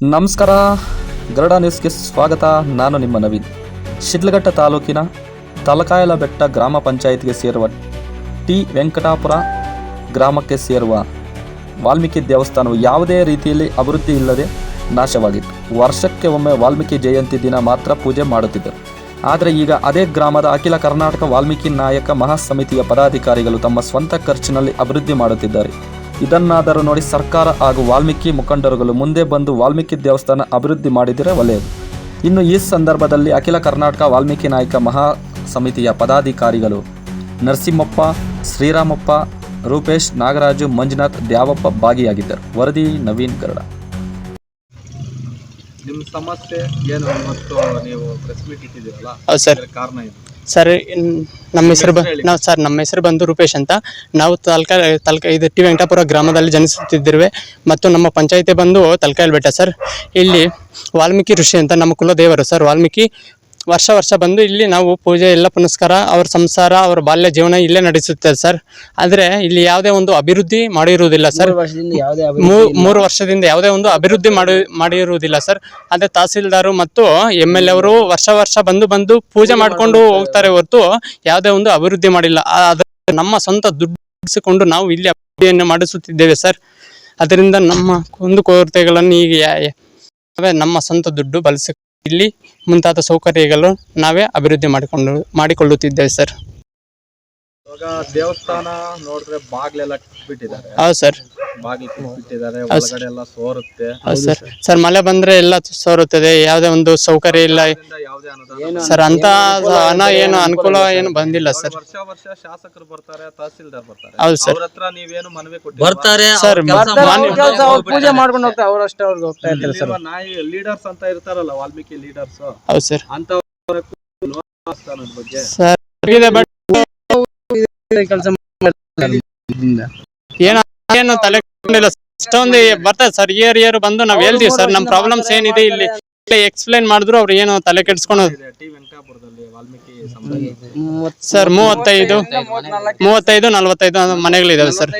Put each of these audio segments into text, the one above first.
ನಮಸ್ಕಾರ. ಗರಡ ನ್ಯೂಸ್ಗೆ ಸ್ವಾಗತ. ನಾನು ನಿಮ್ಮ ನವೀನ್. ಶಿಡ್ಲಘಟ್ಟ ತಾಲೂಕಿನ ತಲಕಾಯಲ ಬೆಟ್ಟ ಗ್ರಾಮ ಪಂಚಾಯತ್ಗೆ ಸೇರುವ ಟಿ ವೆಂಕಟಾಪುರ ಗ್ರಾಮಕ್ಕೆ ಸೇರುವ ವಾಲ್ಮೀಕಿ ದೇವಸ್ಥಾನವು ಯಾವುದೇ ರೀತಿಯಲ್ಲಿ ಅಭಿವೃದ್ಧಿ ಇಲ್ಲದೆ ನಾಶವಾಗಿತ್ತು. ವರ್ಷಕ್ಕೆ ಒಮ್ಮೆ ವಾಲ್ಮೀಕಿ ಜಯಂತಿ ದಿನ ಮಾತ್ರ ಪೂಜೆ ಮಾಡುತ್ತಿದ್ದರು. ಆದರೆ ಈಗ ಅದೇ ಗ್ರಾಮದ ಅಖಿಲ ಕರ್ನಾಟಕ ವಾಲ್ಮೀಕಿ ನಾಯಕ ಮಹಾಸಮಿತಿಯ ಪದಾಧಿಕಾರಿಗಳು ತಮ್ಮ ಸ್ವಂತ ಖರ್ಚಿನಲ್ಲಿ ಅಭಿವೃದ್ಧಿ ಮಾಡುತ್ತಿದ್ದಾರೆ. ಇದನ್ನಾದರೂ ನೋಡಿ ಸರ್ಕಾರ ಹಾಗೂ ವಾಲ್ಮೀಕಿ ಮುಖಂಡರುಗಳು ಮುಂದೆ ಬಂದು ವಾಲ್ಮೀಕಿ ದೇವಸ್ಥಾನ ಅಭಿವೃದ್ಧಿ ಮಾಡಿದರೆ ಒಳ್ಳೆಯದು. ಇನ್ನು ಈ ಸಂದರ್ಭದಲ್ಲಿ ಅಖಿಲ ಕರ್ನಾಟಕ ವಾಲ್ಮೀಕಿ ನಾಯಕ ಮಹಾ ಸಮಿತಿಯ ಪದಾಧಿಕಾರಿಗಳು ನರಸಿಂಹಪ್ಪ ಶ್ರೀರಾಮಪ್ಪ ರೂಪೇಶ್ ನಾಗರಾಜು ಮಂಜುನಾಥ್ ದ್ಯಾವಪ್ಪ ಭಾಗಿಯಾಗಿದ್ದರು. ವರದಿ ನವೀನ್ ಗರುಡ ನಿಮ್ಮ ಸಮಸ್ಯೆ ಏನು ಮತ್ತು ನೀವು ಪ್ರೆಸ್ ಮೀಟ್ ಇಟ್ಟಿದ್ದೀರಲ್ಲ ಅದರ ಕಾರಣ ಇದು ಸರ್ ನಮ್ಮ ಹೆಸರು ಬ ನಾವು ಸರ್ ನಮ್ಮ ಹೆಸರು ಬಂದು ರೂಪೇಶ್ ಅಂತ. ನಾವು ತಲ್ಕ ತಲ್ಕ ಇದು ಟಿ ವೆಂಕಟಾಪುರ ಗ್ರಾಮದಲ್ಲಿ ಜನಿಸುತ್ತಿದ್ದೇವೆ ಮತ್ತು ನಮ್ಮ ಪಂಚಾಯಿತಿ ಬಂದು ತಲಕಾಯಲ್ ಬೆಟ್ಟ ಸರ್. ಇಲ್ಲಿ ವಾಲ್ಮೀಕಿ ಋಷಿ ಅಂತ ನಮ್ಮ ಕುಲದೇವರು ಸರ್. ವಾಲ್ಮೀಕಿ ವರ್ಷ ವರ್ಷ ಬಂದು ಇಲ್ಲಿ ನಾವು ಪೂಜೆ ಎಲ್ಲ ಪುನಸ್ಕಾರ ಅವ್ರ ಸಂಸಾರ ಅವ್ರ ಬಾಲ್ಯ ಜೀವನ ಇಲ್ಲೇ ನಡೆಸುತ್ತಾರೆ ಸರ್. ಆದರೆ ಇಲ್ಲಿ ಯಾವುದೇ ಒಂದು ಅಭಿವೃದ್ಧಿ ಮಾಡಿರುವುದಿಲ್ಲ ಸರ್. ಮೂರು ವರ್ಷದಿಂದ ಯಾವುದೇ ಒಂದು ಅಭಿವೃದ್ಧಿ ಮಾಡಿ ಮಾಡಿರುವುದಿಲ್ಲ ಸರ್. ಅದೇ ತಹಸೀಲ್ದಾರು ಮತ್ತು ಎಂ ಎಲ್ ಅವರು ವರ್ಷ ವರ್ಷ ಬಂದು ಬಂದು ಪೂಜೆ ಮಾಡಿಕೊಂಡು ಹೋಗ್ತಾರೆ ಹೊರತು ಯಾವುದೇ ಒಂದು ಅಭಿವೃದ್ಧಿ ಮಾಡಿಲ್ಲ. ನಮ್ಮ ಸ್ವಂತ ದುಡ್ಡಿಸಿಕೊಂಡು ನಾವು ಇಲ್ಲಿ ಅಭಿವೃದ್ಧಿಯನ್ನು ಮಾಡಿಸುತ್ತಿದ್ದೇವೆ ಸರ್. ಅದರಿಂದ ನಮ್ಮ ಕುಂದು ಕೊರತೆಗಳನ್ನು ಈಗ ನಮ್ಮ ಸ್ವಂತ ದುಡ್ಡು ಬಳಸಿ ಇಲ್ಲಿ ಮುಂತಾದ ಸೌಕರ್ಯಗಳು ನಾವೇ ಅಭಿವೃದ್ಧಿ ಮಾಡಿಕೊಂಡು ಮಾಡಿಕೊಳ್ಳುತ್ತಿದ್ದೇವೆ ಸರ್. ಇವಾಗ ದೇವಸ್ಥಾನ ನೋಡಿದ್ರೆ ಬಾಗಿಲೆಲ್ಲ ಬಿಟ್ಟಿದ್ದಾರೆ. ಹೌದು ಸರ್. ಬಾಗಿಲು ಕಿಟ್ಬಿಟ್ಟಿದ್ದಾರೆ ಹೌದು ಒಳಗಡೆ ಎಲ್ಲ ಸೋರುತ್ತೆ. ಹೌದು ಸರ್. ಸರ್ ಮಳೆ ಬಂದ್ರೆ ಎಲ್ಲ ಸೋರುತ್ತದೆ ಯಾವುದೇ ಒಂದು ಸೌಕರ್ಯ ಇಲ್ಲ. ಯಾವುದೇ ಅನುದಾನ ಸರ್ ಅಂತ ಹಣ ಏನು ಅನುಕೂಲ ಏನು ಬಂದಿಲ್ಲ ಸರ್. ವರ್ಷ ವರ್ಷ ಶಾಸಕರು ಬರ್ತಾರೆ ತಹಸೀಲ್ದಾರ್ ಬರ್ತಾರೆ. ಹೌದು ಸರ್. ಅವ್ರ ಹತ್ರ ನೀವೇನು ಮನವಿ ಕೊಟ್ಟಿಲ್ಲ ಬರ್ತಾರೆ ಸರ್ ಪೂಜೆ ಮಾಡ್ಕೊಂಡು ಹೋಗ್ತಾರೆ ಅವ್ರಷ್ಟೇ ಅವ್ರಿಗೆ ಹೋಗ್ತಾ ಇರ್ತಾರೆ ಸರ್. ನಾಯಿ ಲೀಡರ್ಸ್ ಅಂತ ಇರ್ತಾರಲ್ಲ ವಾಲ್ಮೀಕಿ ಲೀಡರ್ಸ್ ಹೌದು ಸರ್. ಅಂತ ಬಗ್ಗೆ. ಸರ್ ಏನು ಏನು ತಲೆ. ಅಷ್ಟೊಂದು ಬರ್ತದೆ ಸರ್ ಇಯರ್ ಇಯರ್ ಬಂದು ನಾವ್ ಹೇಳ್ತೀವಿ ಸರ್ ನಮ್ಮ ಪ್ರಾಬ್ಲಮ್ಸ್ ಏನಿದೆ ಇಲ್ಲಿ? ಎಕ್ಸ್ಪ್ಲೈನ್ ಮಾಡಿದ್ರು ಅವ್ರು ಏನು ತಲೆ ಕೆಡ್ಸ್ಕೊಳೋದು ಸರ್ ಮೂವತ್ತೈದು ಮೂವತ್ತೈದು ನಲ್ವತ್ತೈದು ಮನೆಗಳಿದಾವೆ ಸರ್.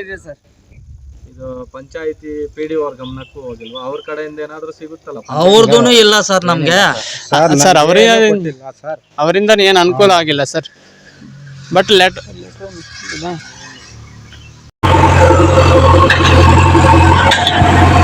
ಇದು ಪಂಚಾಯತಿ ಪಿ ಡಿ ಅವ್ರ ಗಮನಕ್ಕೂ ಹೋಗಿಲ್ವಾ? ಅವ್ರ ಕಡೆಯಿಂದ ಏನಾದ್ರೂ ಸಿಗುತ್ತಲ್ಲ ಅವ್ರದ್ದು ಇಲ್ಲ ಸರ್ ನಮ್ಗೆ. ಸರ್ ಅವರಿಗೆ ಅವರಿಂದ ಏನು ಅನುಕೂಲ ಆಗಿಲ್ಲ sir. But let Thank you.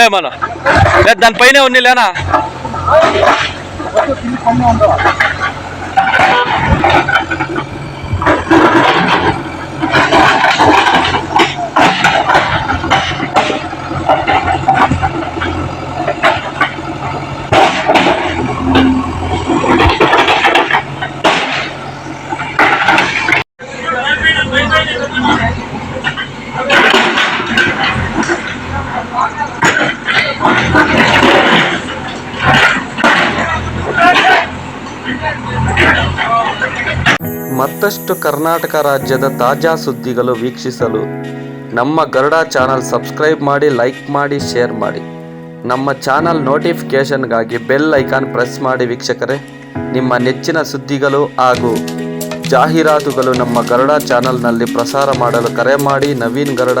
డెబ్బై మన. దానిపైనే ఉన్నాయి లేనా? ಮತ್ತಷ್ಟು ಕರ್ನಾಟಕ ರಾಜ್ಯದ ತಾಜಾ ಸುದ್ದಿಗಳು ವೀಕ್ಷಿಸಲು ನಮ್ಮ ಗರುಡ ಚಾನಲ್ ಸಬ್ಸ್ಕ್ರೈಬ್ ಮಾಡಿ, ಲೈಕ್ ಮಾಡಿ, ಶೇರ್ ಮಾಡಿ. ನಮ್ಮ ಚಾನಲ್ ನೋಟಿಫಿಕೇಷನ್ಗಾಗಿ ಬೆಲ್ ಐಕಾನ್ ಪ್ರೆಸ್ ಮಾಡಿ ವೀಕ್ಷಕರೇ. ನಿಮ್ಮ ನೆಚ್ಚಿನ ಸುದ್ದಿಗಳು ಹಾಗೂ ಜಾಹೀರಾತುಗಳು ನಮ್ಮ ಗರುಡ ಚಾನಲ್ನಲ್ಲಿ ಪ್ರಸಾರ ಮಾಡಲು ಕರೆ ಮಾಡಿ, Naveen Garuda